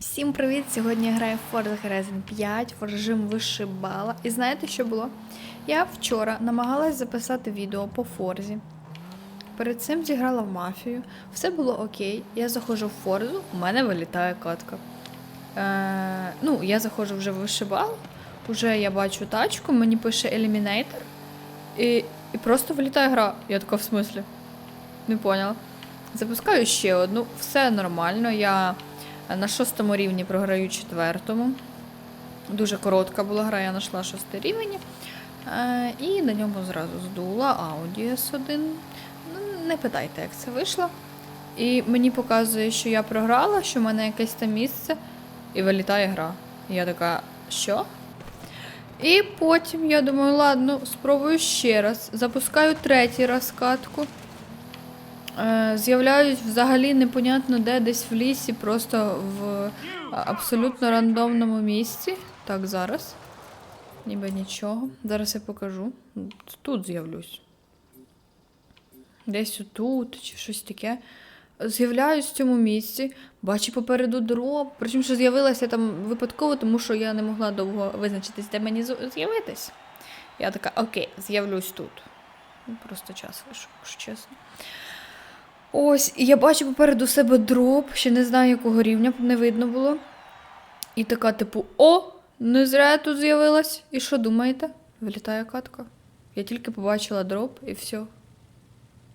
Всім привіт! Сьогодні я граю в Forza Horizon 5 в режим вишибала. І знаєте, що було? Я вчора намагалась записати відео по Форзі. Перед цим зіграла в мафію. Все було окей. Я заходжу в Форзу, у мене вилітає катка. Е, ну, я заходжу вже в вишибал, уже я бачу тачку, мені пише Eliminator, і, і просто вилітає гра. Я така в смислі. Не поняла. Запускаю ще одну, все нормально. Я на шостому рівні програю четвертому. Дуже коротка була гра, я знайшла шостий рівень. Е, і на ньому зразу здула Audi S1. Ну, Не питайте, як це вийшло. І мені показує, що я програла, що в мене якесь там місце, і вилітає гра. І я така, що? І потім я думаю, ладно, спробую ще раз. Запускаю третій раз катку. Е, З'являюсь взагалі непонятно де, десь в лісі, просто в абсолютно рандомному місці. Так, зараз. Ніби нічого. Зараз я покажу. Тут з'явлюсь. Десь отут чи щось таке. З'являюсь в цьому місці, бачу попереду дроб. Причому що з'явилася там випадково, тому що я не могла довго визначитись, де мені з'явитись. Я така, окей, з'явлюсь тут. Ну, Просто час вийшов, якщо чесно. Ось, і я бачу попереду себе дроп, ще не знаю, якого рівня не видно було. І така, типу, о, не зря я тут з'явилась. І що думаєте? Вилітає катка. Я тільки побачила дроп і все.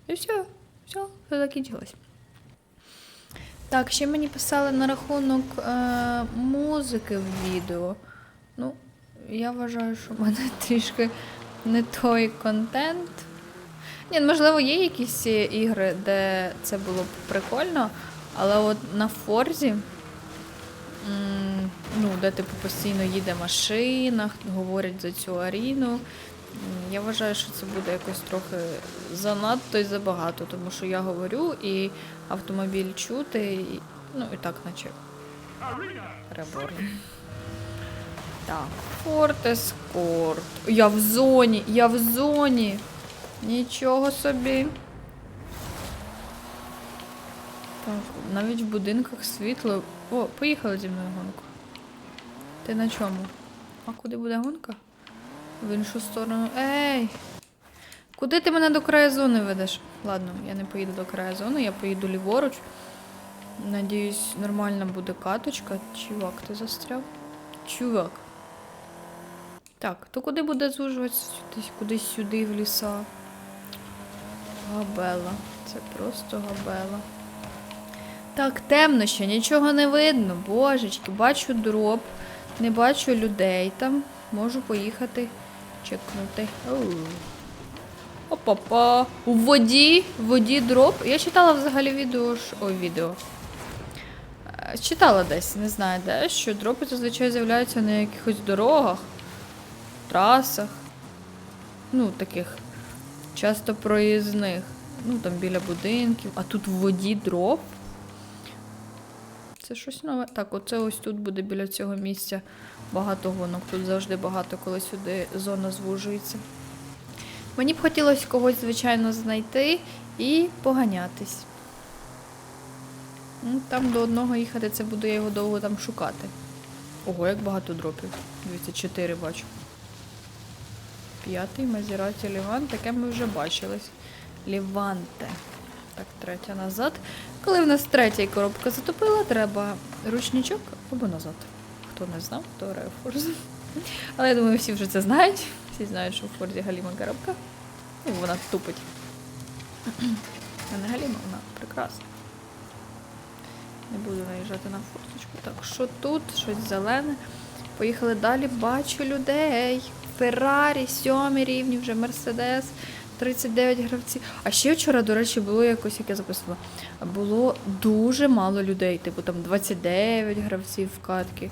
І все, все, все закінчилось. Так, ще мені писали на рахунок е- музики в відео. Ну, я вважаю, що в мене трішки не той контент. Ні, можливо, є якісь ігри, де це було б прикольно, але от на Форзі, ну, де типу постійно їде машина, говорять за цю аріну. Я вважаю, що це буде якось трохи занадто і забагато, тому що я говорю і автомобіль чути, і, ну і так, наче реборн. Так, Ford Escort. Я в зоні, я в зоні. Нічого собі. Так, навіть в будинках світло. О, поїхали зі мною гонку. Ти на чому? А куди буде гонка? В іншу сторону. Ей! Куди ти мене до краю зони ведеш? Ладно, я не поїду до краю зони, я поїду ліворуч. Надіюсь, нормальна буде каточка. Чувак, ти застряв? Чувак. Так, то куди буде звужуватися? Кудись сюди в ліса. Габела. Це просто габела. Так, темно ще, нічого не видно. Божечки, бачу дроп, не бачу людей там. Можу поїхати чекнути. Опа-па. У воді, в воді дроп. Я читала взагалі відео. Ой, відео. Е, Читала десь, не знаю де, що дропи зазвичай з'являються на якихось дорогах, трасах. Ну, таких часто проїзних. Ну, там біля будинків, а тут в воді дроп. Це щось нове. Так, оце ось тут буде біля цього місця багато гонок. Тут завжди багато, коли сюди зона звужується. Мені б хотілося когось, звичайно, знайти і поганятись. Ну, Там до одного їхати, це буду я його довго там шукати. Ого, як багато дропів. Дивіться, чотири бачу. П'ятий Мазераті Ліван, таке ми вже бачились. Ліванте. Так, третя назад. Коли в нас третя коробка затопила, треба ручничок або назад. Хто не знав, то Форзі. Але я думаю, всі вже це знають. Всі знають, що в Форзі галіма коробка. Ну, вона тупить. А не галіма, вона прекрасна. Не буду наїжджати на форточку. Так, що тут? Щось зелене. Поїхали далі. Бачу людей. Феррарі, сьомі рівні, вже Мерседес, 39 гравців. А ще вчора, до речі, було якось, як я записувала, було дуже мало людей. Типу там 29 гравців в катки.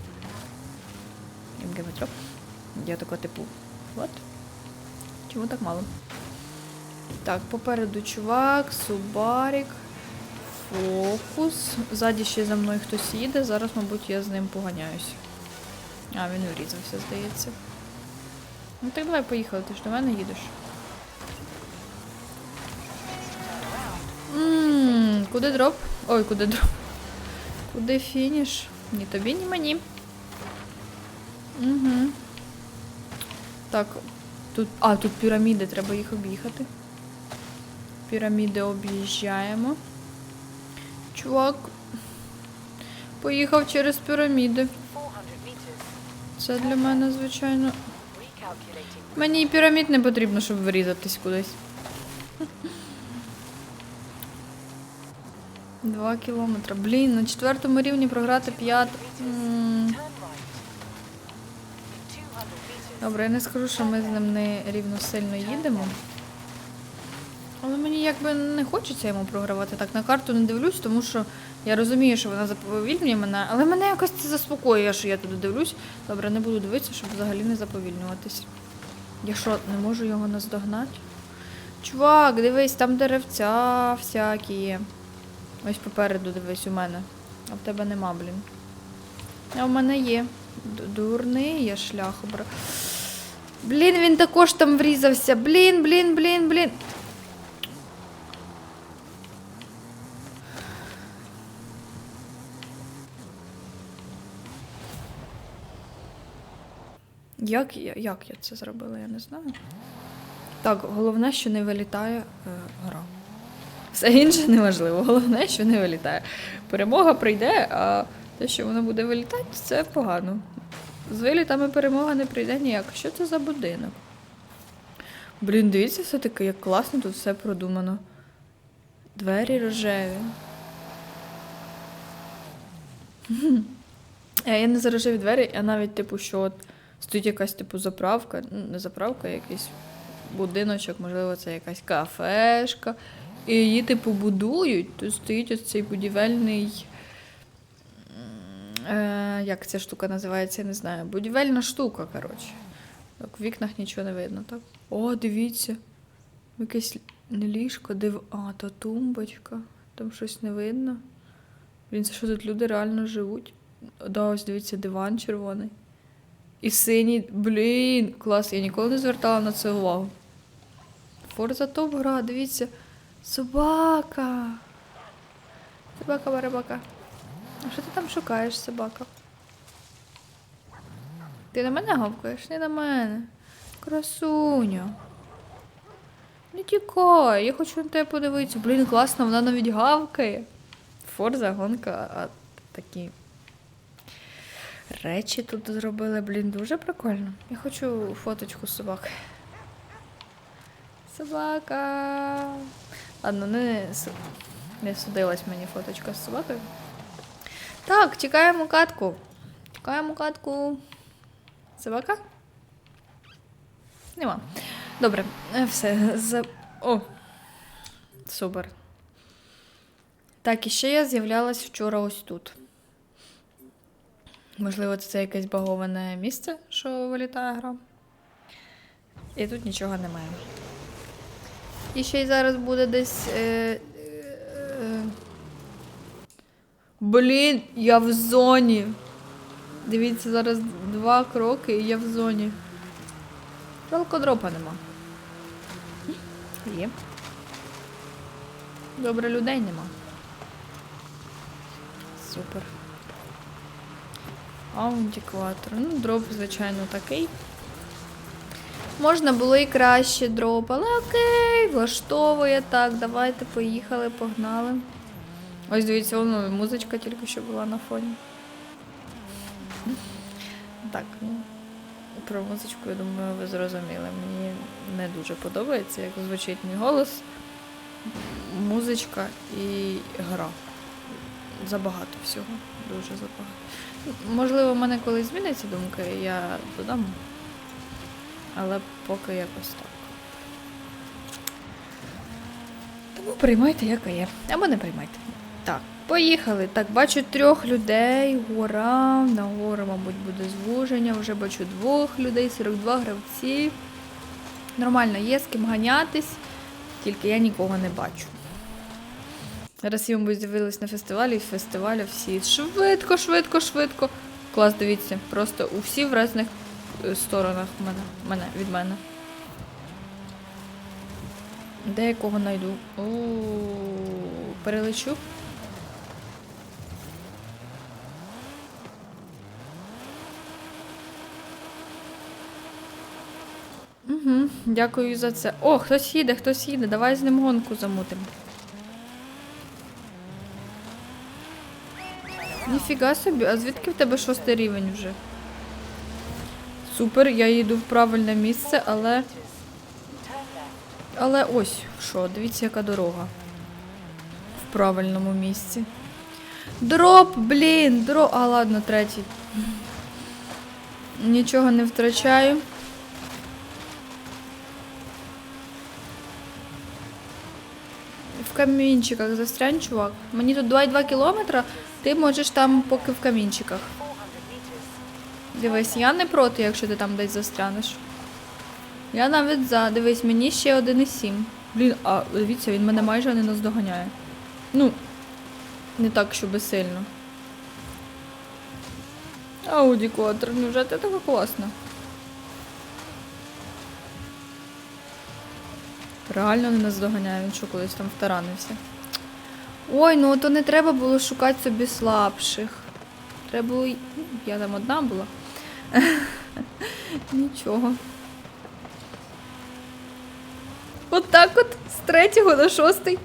МГ. Я така, типу, what? Чому так мало? Так, попереду чувак, Субарік, Фокус. Ззаді ще за мною хтось їде. Зараз, мабуть, я з ним поганяюсь. А, він врізався, здається. Ну так давай поїхали, ти ж до мене їдеш. Ммм, куди дроп? Ой, куди дроп? Куди фініш? Ні тобі, ні мені. Угу. Так, тут. А, тут піраміди, треба їх об'їхати. Піраміди об'їжджаємо. Чувак. Поїхав через піраміди. Це для мене, звичайно. Мені і пірамід не потрібно, щоб вирізатись кудись. Два кілометри. Блін, на четвертому рівні програти п'ят. М, Turn right. 200 meters. Добре, я не скажу, що ми з ним не рівно сильно їдемо. Але мені якби не хочеться йому програвати так. На карту не дивлюсь, тому що я розумію, що вона заповільнює мене, але мене якось це заспокоює, що я туди дивлюсь. Добре, не буду дивитися, щоб взагалі не заповільнюватись. Я що, не можу його наздогнати? Чувак, дивись, там деревця всякі є. Ось попереду дивись у мене. А в тебе нема, блін. А в мене є. Дурний я шлях обрав. Блін, він також там врізався. Блін, блін, блін, блін. Як я, як я це зробила, я не знаю. Так, головне, що не вилітає е, гра. Все інше неважливо. Головне, що не вилітає. Перемога прийде, а те, що воно буде вилітати, це погано. З вилітами перемога не прийде ніяк. Що це за будинок? Блін, дивіться, все-таки, як класно тут все продумано. Двері рожеві. Е, Я не за рожеві двері, а навіть, типу, що от стоїть якась, типу, заправка, ну, не заправка, а якийсь будиночок, можливо, це якась кафешка. І її, типу, будують. Тут стоїть ось цей будівельний. Е, як ця штука називається, я не знаю. Будівельна штука, коротше. Так, в вікнах нічого не видно, так? О, дивіться. Якесь ліжко, див. А, то тумбочка. Там щось не видно. Блін, це що тут люди реально живуть? Да, ось дивіться, диван червоний. І синій. Блін, клас, я ніколи не звертала на це увагу. Форза топ гра, дивіться. Собака. Собака барабака. А що ти там шукаєш, собака? Ти на мене гавкаєш? Не на мене. Красуню. Не тікай, я хочу на тебе подивитися. Блін, класно, вона навіть гавкає. Форза, гонка, а такі речі тут зробили, блін, дуже прикольно. Я хочу фоточку собаки. Собака. Ладно, не, не судилась мені фоточка з собакою. Так, чекаємо катку. Чекаємо катку. Собака? Нема. Добре, е, все. За... О. Супер. Так, і ще я з'являлась вчора ось тут. Можливо, це якесь баговане місце, що вилітає гра. І тут нічого немає. І ще й зараз буде десь. Е, е, Блін, я в зоні. Дивіться, зараз два кроки і я в зоні. Жалко дропа нема. Є. Добре, людей нема. Супер. Аутікватор. Ну, дроп, звичайно, такий. Можна було і краще дроп, але окей, влаштовує так. Давайте поїхали, погнали. Ось дивіться, воно музичка тільки що була на фоні. Так, ну, про музичку, я думаю, ви зрозуміли. Мені не дуже подобається, як звучить мій голос, музичка і гра. Забагато всього. Дуже забагато. Можливо, в мене колись зміниться думка, і я додам. Але поки якось так. Тому приймайте, яка є. Або не приймайте. Так, поїхали. Так, бачу трьох людей. Гора. На гору, мабуть, буде звуження. Вже бачу двох людей, 42 гравці. Нормально, є з ким ганятись, тільки я нікого не бачу. Зараз йому дивились на фестивалі, і фестивалі всі швидко, швидко, швидко. Клас, дивіться, просто у всіх в різних е, сторонах мене, мене, від мене. Де якого кого найду? О, перелечу. Угу, Дякую за це. О, хтось їде, хтось їде. Давай з ним гонку замутимо. Ніфіга собі, а звідки в тебе шостий рівень вже? Супер, я їду в правильне місце, але. Але ось що, дивіться, яка дорога. В правильному місці. Дроп, блін, дроп. А, ладно, третій. Нічого не втрачаю. В камінчиках застрянь, чувак. Мені тут 2,2 кілометра, ти можеш там поки в камінчиках. Дивись, я не проти, якщо ти там десь застрянеш. Я навіть за. Дивись, мені ще 1,7. Блін, а дивіться, він мене майже не наздоганяє. Ну, не так, щоб сильно. Ауді Кватр, ну вже ти така класна. Реально не наздоганяє, він що колись там втаранився. Ой, ну то не треба було шукати собі слабших. Треба було. Я там одна була. Нічого. От так от з третього на шостий.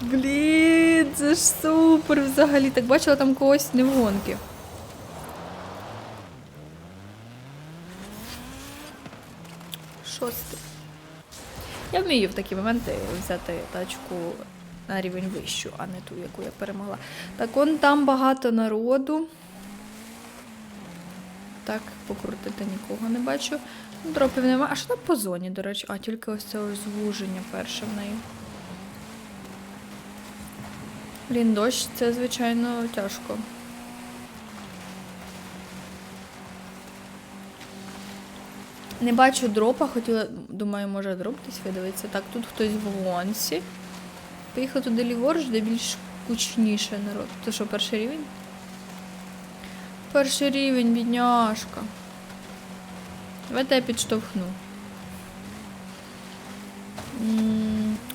Блін, це ж супер взагалі. Так бачила там когось не в гонки. Шостий. Я вмію в такі моменти взяти тачку на рівень вищу, а не ту, яку я перемогла. Так, он там багато народу. Так, покрутити нікого не бачу. Ну, Дропів немає. А що там по зоні, до речі? А, тільки ось це ось звуження перше в неї. Блін, дощ, це, звичайно, тяжко. Не бачу дропа, хотіла, думаю, може дроп десь видивитися. Так, тут хтось в гонці. Поїхав туди ліворуч, де більш кучніше народ. Це що, перший рівень? Перший рівень, бідняшка. Давайте я підштовхну.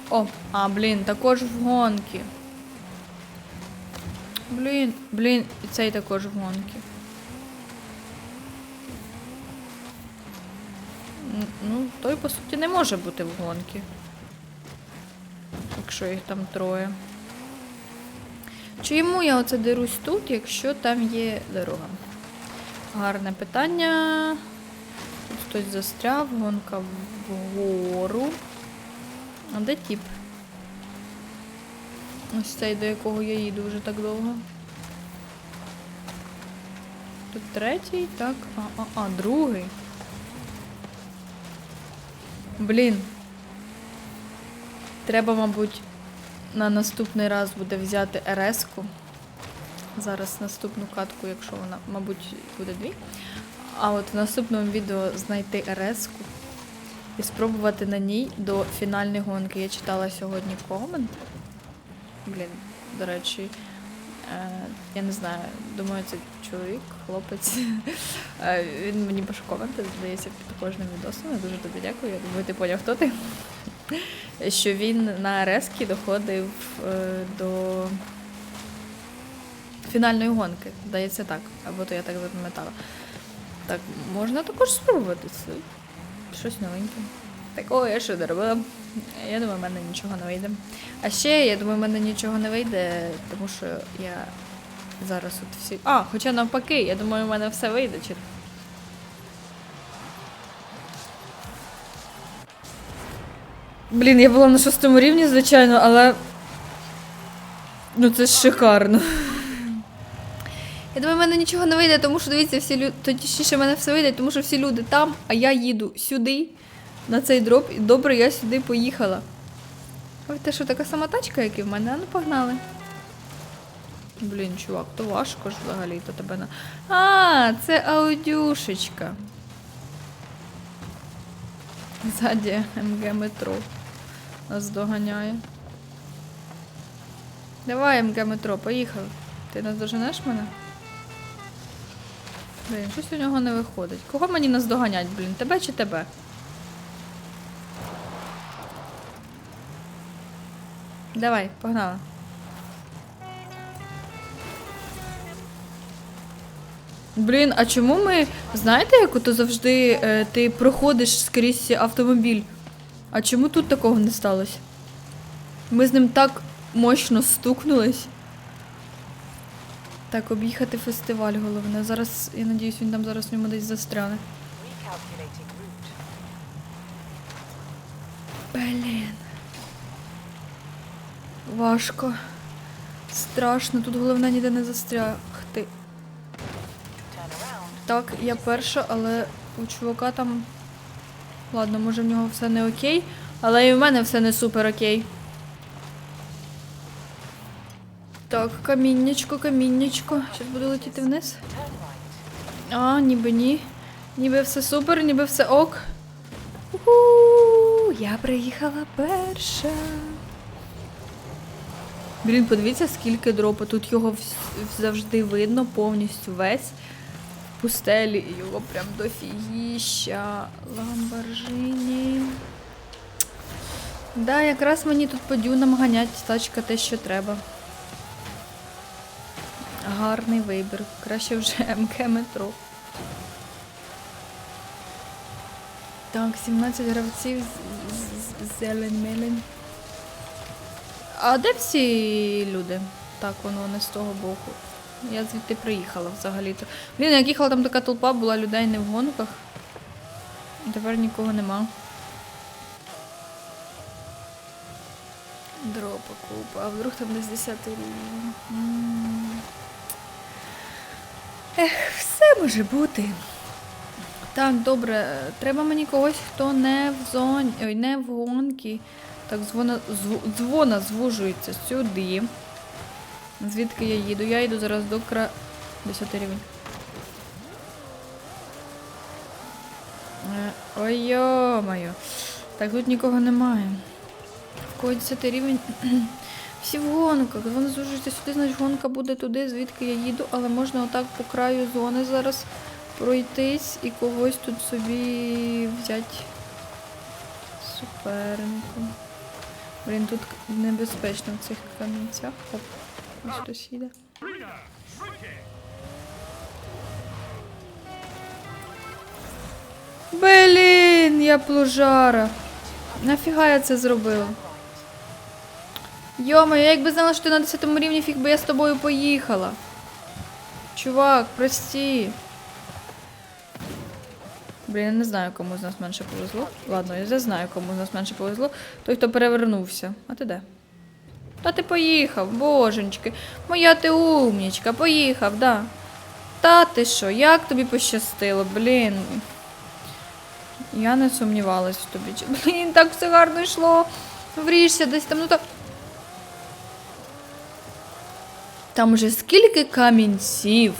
О, а, блін, також в гонки. Блін, блін, і цей також в гонки. Ну, той, по суті, не може бути в гонки. Якщо їх там троє. Чому я оце дерусь тут, якщо там є дорога? Гарне питання. Тут хтось застряв, гонка вгору. А де тіп? Ось цей, до якого я їду вже так довго. Тут третій, так. А, а, а, другий. Блін. Треба, мабуть, на наступний раз буде взяти РС-ку. Зараз наступну катку, якщо вона, мабуть, буде дві. А от в наступному відео знайти РС-ку і спробувати на ній до фінальної гонки. Я читала сьогодні комент. Блін, до речі, е, я не знаю, думаю, це чоловік, хлопець. Е, Він мені пише здається, під кожним відосом. Я дуже тобі дякую. Я думаю, ти поняв, хто ти. Що він на Рески доходив е, до фінальної гонки. Здається так. Або то я так запам'ятала. Так, можна також спробувати це. Щось новеньке. Такого я ще не робила. Я думаю, в мене нічого не вийде. А ще, я думаю, в мене нічого не вийде, тому що я зараз от всі. А, хоча навпаки, я думаю, в мене все вийде. Блін, я була на шостому рівні, звичайно, але. Ну це ж шикарно. Я думаю, в мене нічого не вийде, тому що дивіться, всі люди. Точніше, в мене все вийде, тому що всі люди там, а я їду сюди, на цей дроп, і добре, я сюди поїхала. Ой, те що така сама тачка, як і в мене, а ну погнали. Блін, чувак, то важко ж взагалі, то тебе на. А, це аудюшечка. Ззаді МГ метро нас доганяє. Давай, МГ метро, поїхали. Ти нас доженеш мене? Блін, щось у нього не виходить. Кого мені наздоганять, блін? Тебе чи тебе? Давай, погнали. Блін, а чому ми. Знаєте, як ото завжди е, ти проходиш скрізь автомобіль? А чому тут такого не сталося? Ми з ним так мощно стукнулись. Так, об'їхати фестиваль головне. Зараз, я надіюсь, він там зараз в ньому десь застряне. Блін. Важко. Страшно, тут головне ніде не застрягти. Так, я перша, але у чувака там. Ладно, може в нього все не окей, але і в мене все не супер окей. Так, каміннячко, каміннячко. Щас буду летіти вниз. А, ніби ні. Ніби все супер, ніби все ок. Уху, я приїхала перша. Блін, подивіться, скільки дропу. Тут його завжди видно повністю весь пустелі. І його прям дофігіща. Ламборджині. Да, якраз мені тут по дюнам ганять тачка те, що треба. Гарний вибір. Краще вже МК метро. Так, 17 гравців зелень мелень. А де всі люди? Так, воно не з того боку. Я звідти приїхала взагалі-то. Блін, як їхала там така толпа, була людей не в гонках. Тепер нікого нема. Дропа купа. А вдруг там десь 10 рівень. Ех, все може бути. Так, добре. Треба мені когось, хто не в зоні. Ой, не в гонки. Так, дзвона, зв, дзвона звужується сюди. Звідки я їду? Я їду зараз до кра... 10 рівень. Е, Ой, йо-моє. Так, тут нікого немає. В кого 10 рівень. Всі в гонках. Вони звужуються сюди, значить гонка буде туди, звідки я їду, але можна отак по краю зони зараз пройтись і когось тут собі взяти супернику. Блін, тут небезпечно в цих камінцях. Оп, ось хтось. Блін, я плужара. Нафіга я це зробила? Йома, я якби знала, що ти на 10 рівні, фіг би я з тобою поїхала. Чувак, прості. Блін, я не знаю, кому з нас менше повезло. Ладно, я знаю, кому з нас менше повезло. Той, хто перевернувся. А ти де? Та ти поїхав, боженьки. Моя ти умнічка, поїхав, да. Та ти що, як тобі пощастило, блін. Я не сумнівалась в тобі. Блін, так все гарно йшло. Вріжся десь там, ну так. Там уже скільки камінців.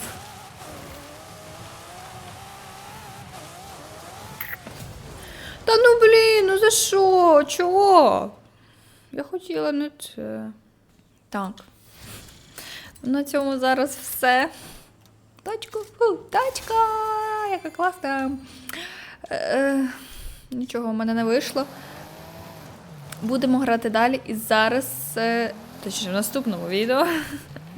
Та ну блін, ну за що? Чого? Я хотіла не це. Так. На цьому зараз все. Тачка, фу, тачка! Яка класна. Е, нічого в мене не вийшло. Будемо грати далі. І зараз, е, точніше, в наступному відео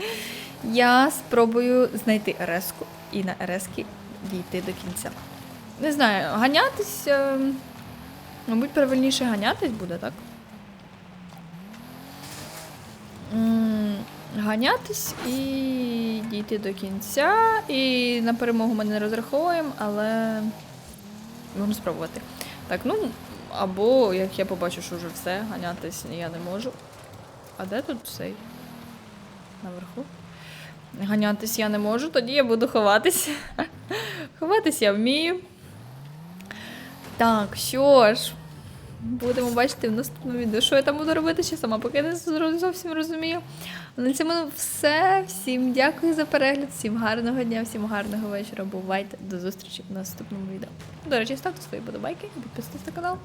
я спробую знайти РС-ку і на РС-ки дійти до кінця. Не знаю, ганятись. е, Мабуть, правильніше ганятись буде, так? М, Ганятись і дійти до кінця. І на перемогу ми не розраховуємо, але можемо спробувати. Так, ну, або як я побачу, що вже все, ганятись я не можу. А де тут цей? Наверху? Ганятись я не можу, тоді я буду ховатись. Ховатись я вмію. Так, що ж, будемо бачити в наступному відео, що я там буду робити, ще сама поки не зовсім розумію. На цьому все. Всім дякую за перегляд, всім гарного дня, всім гарного вечора. Бувайте, до зустрічі в наступному відео. До речі, ставте свої подобайки і підписуйтесь на канал.